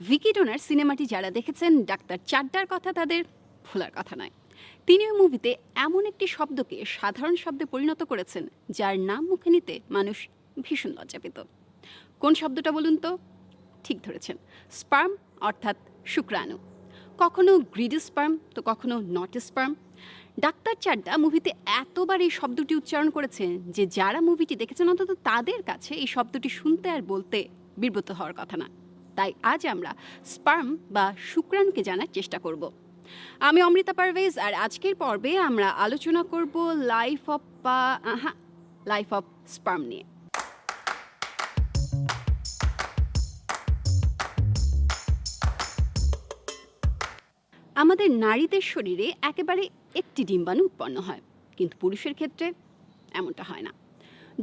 Vicky donor সিনেমাটি যারা দেখেছেন, ডাক্তার চাড্ডার কথা তাদের ভোলার কথা নয়। তিনি ওই মুভিতে এমন একটি শব্দকে সাধারণ শব্দে পরিণত করেছেন, যার নাম মুখে নিতে মানুষ ভীষণ লজ্জা পেত। কোন শব্দটা বলুন তো? ঠিক ধরেছেন, স্পার্ম অর্থাৎ শুক্রাণু। কখনো গ্রিড স্পার্ম, তো কখনো নট স্পার্ম। ডাক্তার চাড্ডা মুভিতে এতবার এই শব্দটি উচ্চারণ করেছেন যে যারা মুভিটি দেখেছেন, অন্তত তাদের কাছে এই শব্দটি শুনতে আর বলতে বিব্রত হওয়ার কথা না। তাই আজ আমরা স্পার্ম বা শুক্রাণুকে জানার চেষ্টা করব। আমি অমৃতা পারভেজ আর আজকের পর্বে আমরা আলোচনা করব লাইফ অফ বা আহা লাইফ অফ স্পার্ম নিয়ে। আমাদের নারীদের শরীরে একেবারে একটি ডিম্বাণু উৎপন্ন হয়, কিন্তু পুরুষের ক্ষেত্রে এমনটা হয় না।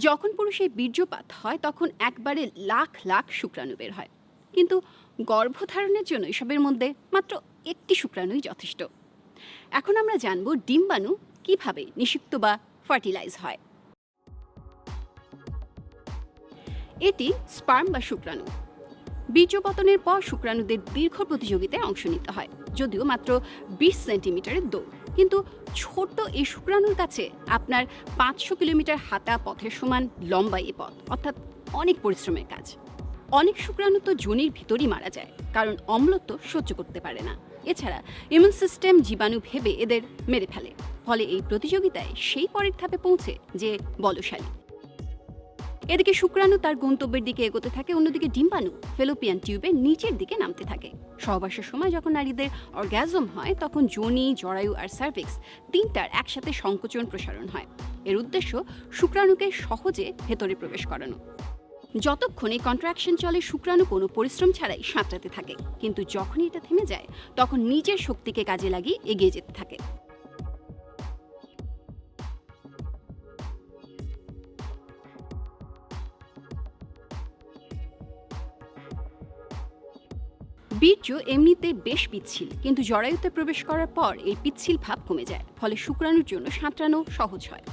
যখন পুরুষের বীর্যপাত হয়, তখন একবারে লাখ লাখ শুক্রাণু বের হয়। কিন্তু গর্ভধারণের জন্য এসবের মধ্যে মাত্র একটি শুক্রাণুই যথেষ্ট। এখন আমরা জানব ডিম্বাণু কীভাবে নিষিক্ত বা ফার্টিলাইজ হয়। এটি স্পার্ম বা শুক্রাণু। বীর্যপতনের পর শুক্রাণুদের দীর্ঘ প্রতিযোগিতায় অংশ নিতে হয়, যদিও মাত্র বিশ সেন্টিমিটারের দৌড় কিন্তু ছোট্ট এই শুক্রাণুর কাছে আপনার পাঁচশো কিলোমিটার হাঁটা পথের সমান লম্বা এ পথ, অর্থাৎ অনেক পরিশ্রমের কাজ। অনেক শুক্রাণু তো জনির ভিতরই মারা যায়, কারণ অম্লত্ব সহ্য করতে পারে না। এছাড়া ইমিউন সিস্টেম জীবাণু ভেবে এদের মেরে ফেলে। ফলে এই প্রতিযোগিতায় সেই পরের ধাপে পৌঁছে যে বলশালী। এদিকে শুক্রাণু তার গন্তব্যের দিকে এগোতে থাকে, অন্যদিকে ডিম্বাণু ফেলোপিয়ান টিউবের নিচের দিকে নামতে থাকে। সহবাসের সময় যখন নারীদের অর্গ্যাজম হয়, তখন যোনি জরায়ু আর সার্ভিক্স তিনটার একসাথে সংকোচন প্রসারণ হয়। এর উদ্দেশ্য শুক্রাণুকে সহজে ভেতরে প্রবেশ করানো। যতক্ষণ এই কন্ট্রাকশন চলে শুক্রাণু কোনো পরিশ্রম ছাড়াই সাঁতরাতে থাকে, কিন্তু যখনই এটা থেমে যায়, তখন নিজের শক্তিকে কাজে লাগিয়ে এগিয়ে যেতে থাকে। বীর্য এমনিতে বেশ পিচ্ছিল, কিন্তু জরায়ুতে প্রবেশ করার পর এই পিচ্ছিল ভাব কমে যায়, ফলে শুক্রাণুর জন্য সাঁতরানো সহজ হয়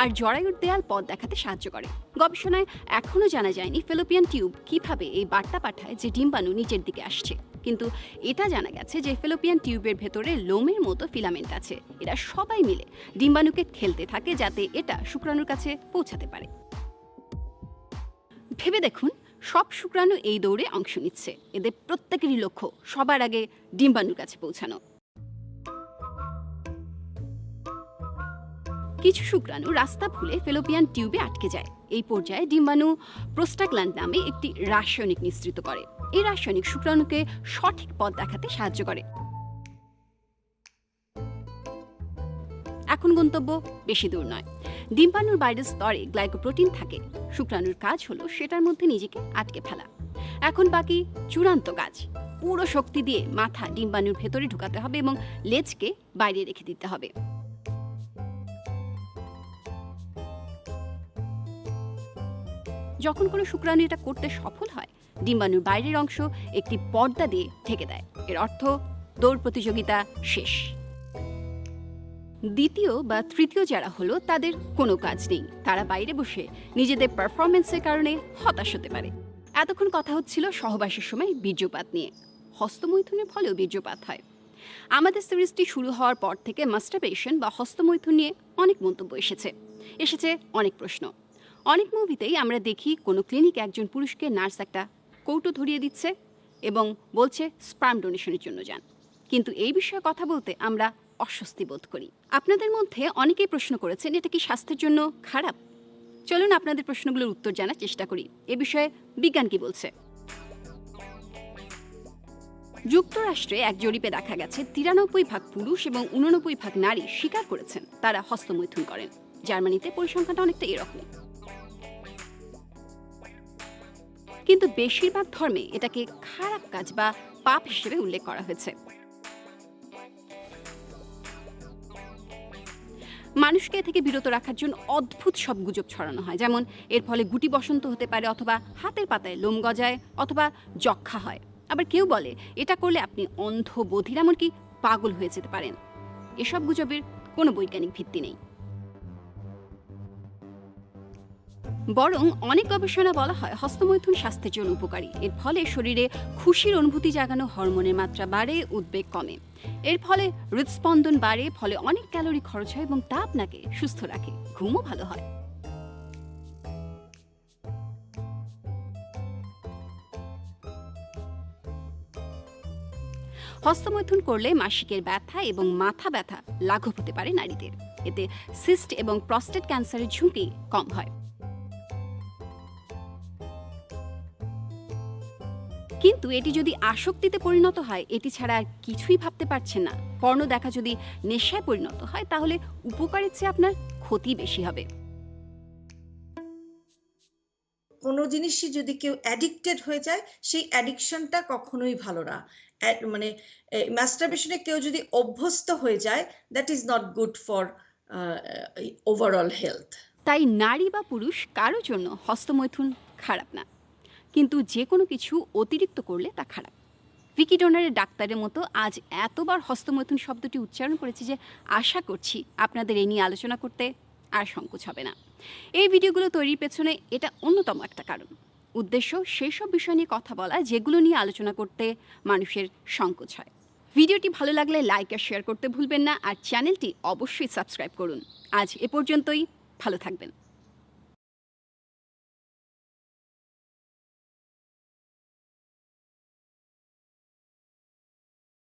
আর জরায়ুর দেয়াল পথ দেখাতে সাহায্য করে। গবেষণায় এখনও জানা যায়নি ফেলোপিয়ান টিউব কীভাবে এই বার্তা পাঠায় যে ডিম্বাণু নিচের দিকে আসছে, কিন্তু এটা জানা গেছে যে ফেলোপিয়ান টিউবের ভেতরে লোমের মতো ফিলামেন্ট আছে, এরা সবাই মিলে ডিম্বাণুকে ঠেলতে থাকে যাতে এটা শুক্রাণুর কাছে পৌঁছাতে পারে। ভেবে দেখুন সব শুক্রাণু এই দৌড়ে অংশ নিচ্ছে। এদের প্রত্যেকেরই লক্ষ্য সবার আগে ডিম্বাণুর কাছে পৌঁছানো। কিছু শুক্রাণু রাস্তা ভুলে ফেলোপিয়ান টিউবে আটকে যায়। এই পর্যায়ে ডিম্বাণু প্রোস্টাগ্ল্যান্ড নামে একটি রাসায়নিক নিঃসৃত করে। এই রাসায়নিক শুক্রাণুকে সঠিক পথ দেখাতে সাহায্য করে। এখন গন্তব্য বেশি দূর নয়। ডিম্বাণুর বাইরের স্তরে গ্লাইকোপ্রোটিন থাকে। শুক্রাণুর কাজ হলো সেটার মধ্যে নিজেকে আটকে ফেলা। এখন বাকি চূড়ান্ত কাজ। পুরো শক্তি দিয়ে মাথা ডিম্বাণুর ভেতরে ঢুকাতে হবে এবং লেজকে বাইরে রেখে দিতে হবে। যখন কোনো শুক্রাণু এটা করতে সফল হয়, ডিম্বাণুর বাইরের অংশ একটি পর্দা দিয়ে ঢেকে দেয়। এর অর্থ দৌড় প্রতিযোগিতা শেষ। দ্বিতীয় বা তৃতীয় যারা হলো, তাদের কোনো কাজ নেই। তারা বাইরে বসে নিজেদের পারফরমেন্সের কারণে হতাশ হতে পারে। এতক্ষণ কথা হচ্ছিল সহবাসের সময় বীর্যপাত নিয়ে। হস্তমৈথুনের ফলেও বীর্যপাত হয়। আমাদের সিরিজটি শুরু হওয়ার পর থেকে মাস্টারবেশন বা হস্তমৈথুন নিয়ে অনেক মন্তব্য এসেছে। এসেছে অনেক প্রশ্ন। অনেক মুভিতেই আমরা দেখি কোনো ক্লিনিক একজন পুরুষকে নার্স একটা কৌটো ধরিয়ে দিচ্ছে এবং বলছে স্পার্ম ডোনেশনের জন্য যান। কিন্তু এই বিষয়ে কথা বলতে আমরা অস্বস্তি বোধ করি। আপনাদের মধ্যে অনেকেই প্রশ্ন করেছেন, এটা কি স্বাস্থ্যের জন্য খারাপ? চলুন আপনাদের প্রশ্নগুলোর উত্তর জানার চেষ্টা করি। এ বিষয়ে বিজ্ঞান কি বলছে? যুক্তরাষ্ট্রে এক জরিপে দেখা গেছে, তিরানব্বই ভাগ পুরুষ এবং উননব্বই ভাগ নারী স্বীকার করেছেন, তারা হস্তমৈথুন করেন। জার্মানিতে পরিসংখ্যানটা অনেকটা এরকমই। কিন্তু বেশিরভাগ ধর্মে এটাকে খারাপ কাজ বা পাপ হিসেবে উল্লেখ করা হয়েছে। মানুষকে এ থেকে বিরত রাখার জন্য অদ্ভুত সব গুজব ছড়ানো হয়। যেমন এর ফলে গুটি বসন্ত হতে পারে অথবা হাতের পাতায় লোম গজায় অথবা যক্ষা হয়। আবার কেউ বলে, এটা করলে আপনি অন্ধ বধির এমনকি পাগল হয়ে যেতে পারেন। এসব গুজবের কোনো বৈজ্ঞানিক ভিত্তি নেই। বরং অনেক গবেষণা বলা হয় হস্তমৈথুন স্বাস্থ্যের জন্য উপকারী। এর ফলে শরীরে খুশির অনুভূতি জাগানো হরমোনের মাত্রা বাড়ে, উদ্বেগ কমে। এর ফলে হৃদস্পন্দন বাড়ে, ফলে অনেক ক্যালোরি খরচ হয় এবং তা আপনাকে সুস্থ রাখে। ঘুমও ভালো হয়। হস্তমৈথুন করলে মাসিকের ব্যথা এবং মাথা ব্যথা লাঘব হতে পারে নারীদের। এতে সিস্ট এবং প্রস্টেট ক্যান্সারের ঝুঁকি কম হয়। কিন্তু এটি যদি আসক্তিতে পরিণত হয় এটি ছাড়া আর কিছুই ভাবতে পারছেন না। পর্ণ দেখা যদি নেশায় পরিণত হয় তাহলে উপকারের চেয়ে আপনার ক্ষতি বেশি হবে। কোনো জিনিসই যদি কেউ অ্যাডিক্টেড হয়ে যায় সেই অ্যাডিকশনটা কখনোই ভালো না। মানে ম্যাস্টারবেশনে কেউ যদি অভ্যস্ত হয়ে যায় that is not good for overall health তাই নারী বা পুরুষ কারোর জন্য হস্তমৈথুন খারাপ না। কিন্তু যে কোনো কিছু অতিরিক্ত করলে তা খারাপ। ভিকি ডোনারের ডাক্তারের মতো আজ এতবার হস্তমৈথুন শব্দটি উচ্চারণ করেছি যে আশা করছি আপনাদের এ নিয়ে আলোচনা করতে আর সংকোচ হবে না। এই ভিডিওগুলো তৈরির পেছনে এটা অন্যতম একটা কারণ। উদ্দেশ্য সেই সব বিষয় নিয়ে কথা বলা, যেগুলো নিয়ে আলোচনা করতে মানুষের সংকোচ হয়। ভিডিওটি ভালো লাগলে লাইক আর শেয়ার করতে ভুলবেন না, আর চ্যানেলটি অবশ্যই সাবস্ক্রাইব করুন। আজ এ পর্যন্তই, ভালো থাকবেন।